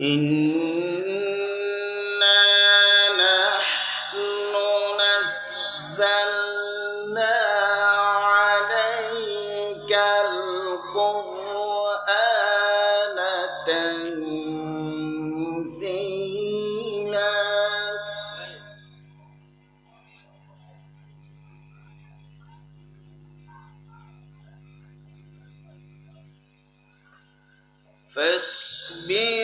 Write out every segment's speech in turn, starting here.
إنا نحن نزلنا عليك القرآن تنزيلا. فاصبر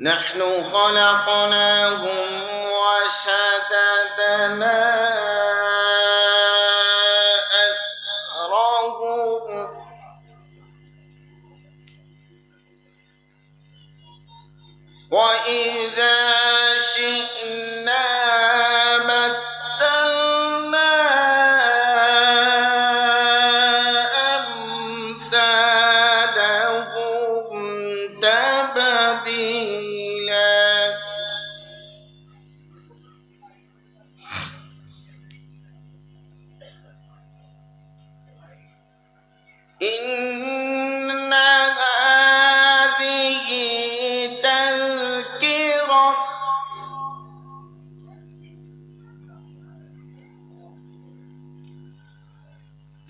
نحن خلقناهم وشددنا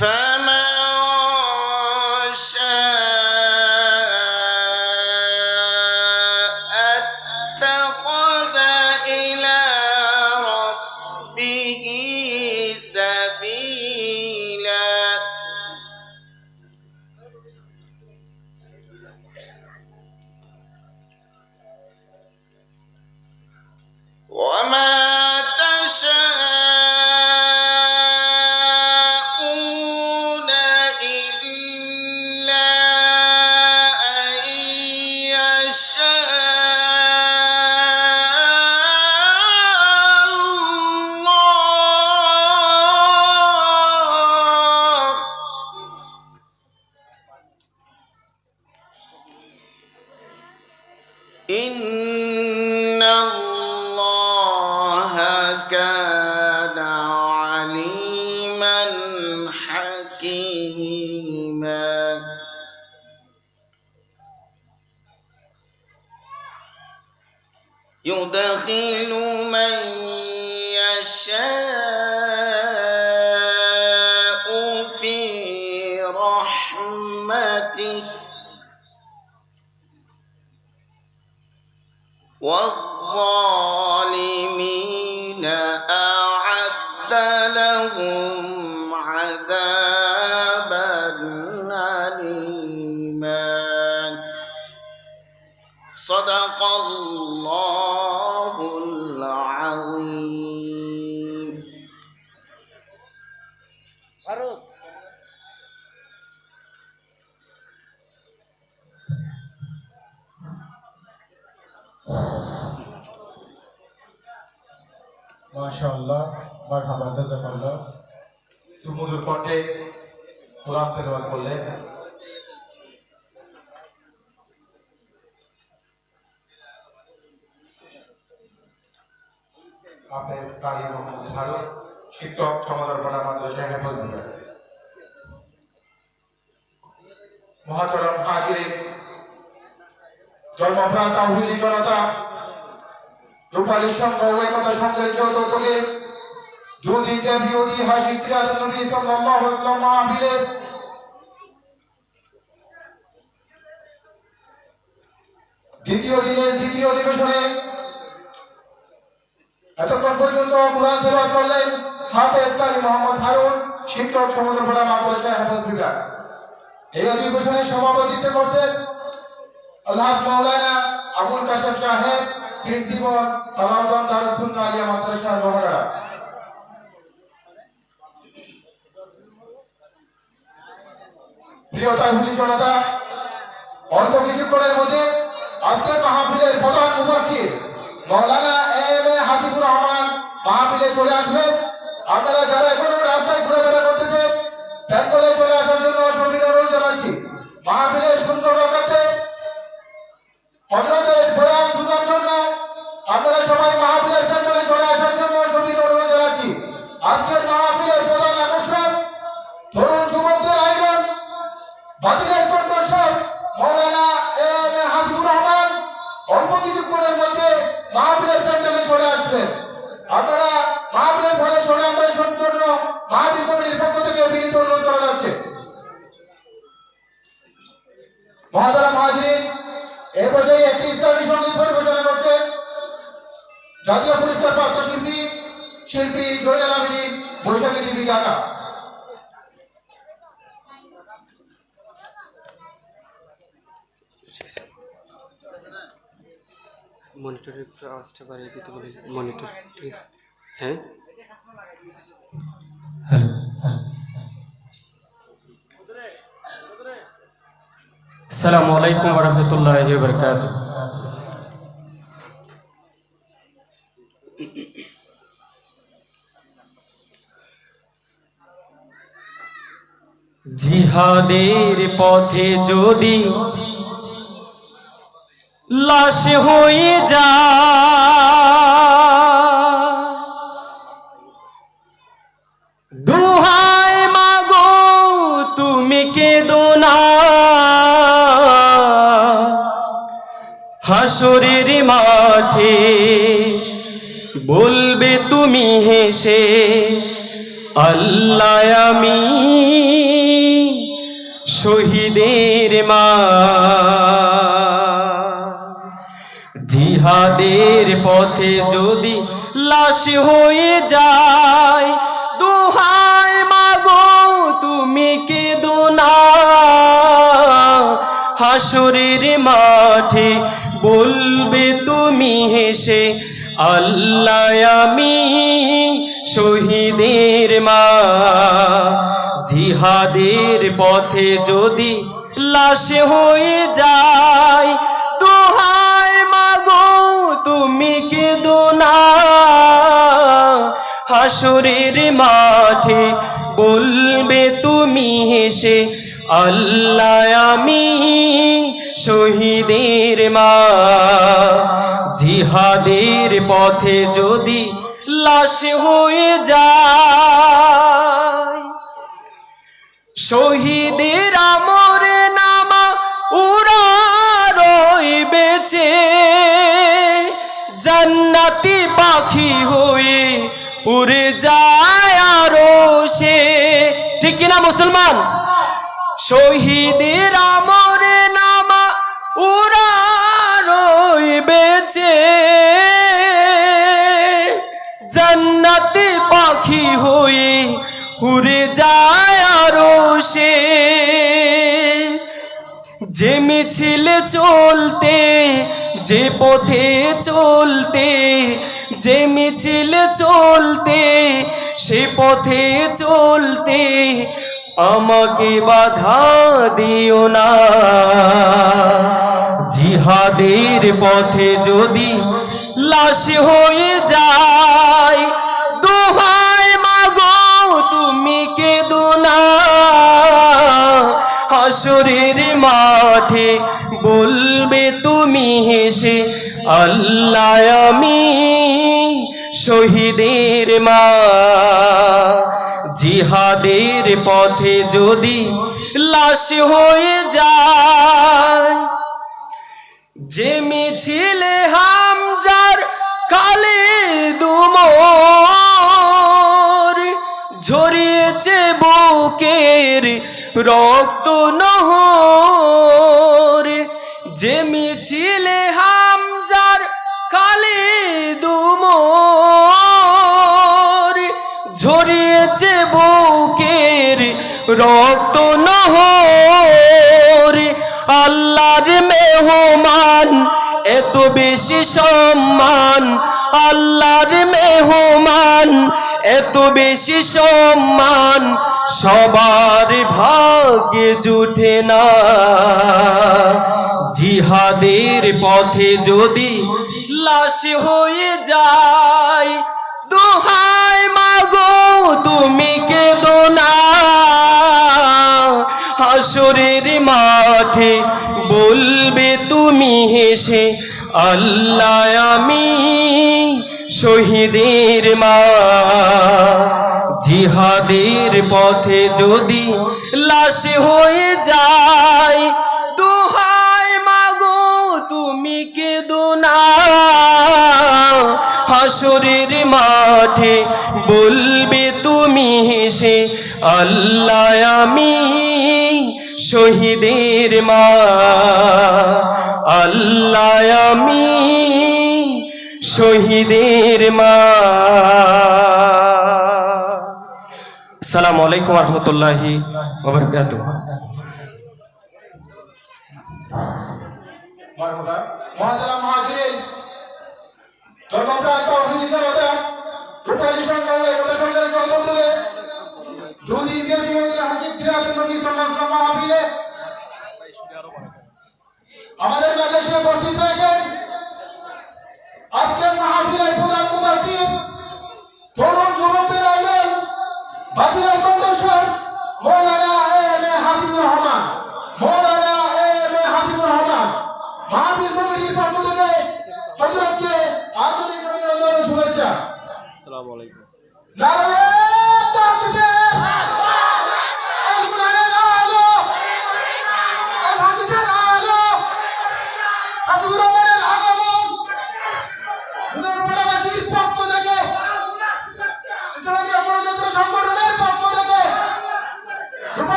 ف يدخل من يشاء صدق الله العظيم মাশাআল্লাহ মারহাবা জাযাকাল্লাহ সুমধুর কণ্ঠে কোরআন তেলাওয়াত করলেন হাফেজ কারি মোহাম্মদ ভারত শিক্ষক সমাদরপাড়া মাদ্রাসা তাহিদি জনতা, রূপালী সংঘ সংঘের উদ্যোগে দুদিন ব্যাপী ঐতিহাসিক দ্বিতীয় দিনের দ্বিতীয় অধিবেশনে এতক্ষণ পর্যন্ত কোরআন তেলাওয়াত করলেন হাফেজ কারি মোহাম্মদ হারুন, শিক্ষক সমুদ্রপাড়া মাদ্রাসা হেফাজ এই অধিবেশনে সভাপতিত্ব করছেন আল্লাহ মাওলানা আবুল কাশেম সাহেব, প্রিন্সিপাল তালাউদ্দান দারুসুন আলিয়া মাদ্রাসা লোহাগড়া প্রিয় তাহিদি জনতা, অল্প কিছুক্ষণের মধ্যে আজকের মাহফিলের প্রধান উপস্থিত মৌলানা এম এ হাসিবুর রহমান মাহফিলে চলে আসবেন। আপনারা যারা এখনও রাস্তায় ঘুরে বেড়া করতেছেন করে চলে আসার জন্য সবিনয় অনুরোধ জানাচ্ছি। মাহফিলের সুন্দর মহাতারা মহাজিরিন এ পর্যায়ে একটি ইসলামী সংগীত পরিবেশনা করছে জাতীয় পুরস্কার প্রাপ্ত শিল্পী শিল্পী জয়নাল আবেদিন বৈশাখী টিভি ঢাকা মনিটরের একটু আওয়াজটা বাড়িয়ে দিতে বলি। মনিটর ঠিক আছে হ্যাঁ আসসালামু আলাইকুম রহমতুল্লাহ বরকাত জিহাদের পথে যদি লাশ হয়ে যা হাসরের মাঠে বলবে তুমি হেসে, আল্লাহ আমি শহীদের মা। জিহাদের পথে যদি লাশ হয়ে যায়, দুহাই মাগো, তুমি কেঁদো না। হাসুরের মাঠে বলবে তুমি হেসে, আল্লাহ আমি শহীদের মা। জিহাদের পথে যদি লাশ হয়ে যায় দোহাই মাগো, তুমি কেঁদো না। হাসুরের মাঠে বলবে তুমি হেসে, আল্লাহ আমি শহীদের মা, জিহাদের পথে যদি লাশ হয়ে যায়, শহীদের আমর নামা উড়া রই বেচে জান্নাতি পাখি হয়ে উড়ে যায় আরও সে। ঠিক কিনা মুসলমান? শহীদের আমর রই বেচে। জান্নাতি পাখি হয়ে উড়ে যায় আরও সে। যে মিছিল চলতে, যে পথে চলতে, যে মিছিল চলতে, সে পথে চলতে আমাকে বাধা দিও না। পথে যদি লাশ হয়ে যায়, দোহায় মাগো, তুমি কেঁদো না। হাসরের মাঠে বলবে তুমি হেসে, আল্লাহ আমি শহীদের মা। জিহাদের পথে যদি লাশ হয়ে যায় যে মিছিলে হামজার কালে দুমোর ঝরিয়েছে বুকের রক্ত নহর। যে মিছিলে হামজার কালে দুমোর ঝরিয়েছে বুকের রক্ত নহর। আল্লাহর মেহমান, এত বেশি সম্মান। আল্লাহর মেহমান, এত বেশি সম্মান। সবার ভাগ্যে জুটে না। জিহাদের পথে যদি লাশ হয়ে যায়, দোহাই মাগো, তুমি কেঁদো না। হাসরের মাঠে বলবে তুমি হেসে, আল্লাহ আমি শহীদের মা। জিহাদের পথে যদি লাশ হয়ে যায় দোহাই মাগো, তুমি কেঁদো না। হাসরের মাঠে বলবে তুমি হেসে, আল্লাহ আমি শহীদের মা। আল্লাহ আমি শহীদের মা। সালাম আলাইকুম রহমতুল্লাহি আমাদের কাছে এসে উপস্থিত হয়েছেন আজকের মাহফিলের প্রধান উপস্থিত তরুণ যুবকদের বাতিলের কণ্ঠস্বর Maulana A M A Hasibur Rahman Maulana A M A Hasibur Rahman. মাহফিল কমিটির পক্ষ থেকে হজরতকে আন্তরিক অভিনন্দন ও শুভেচ্ছা। আসসালামু আলাইকুম।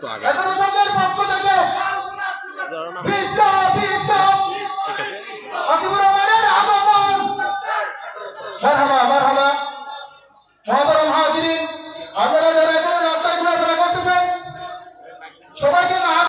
একটু আগে। ঠিক আছে।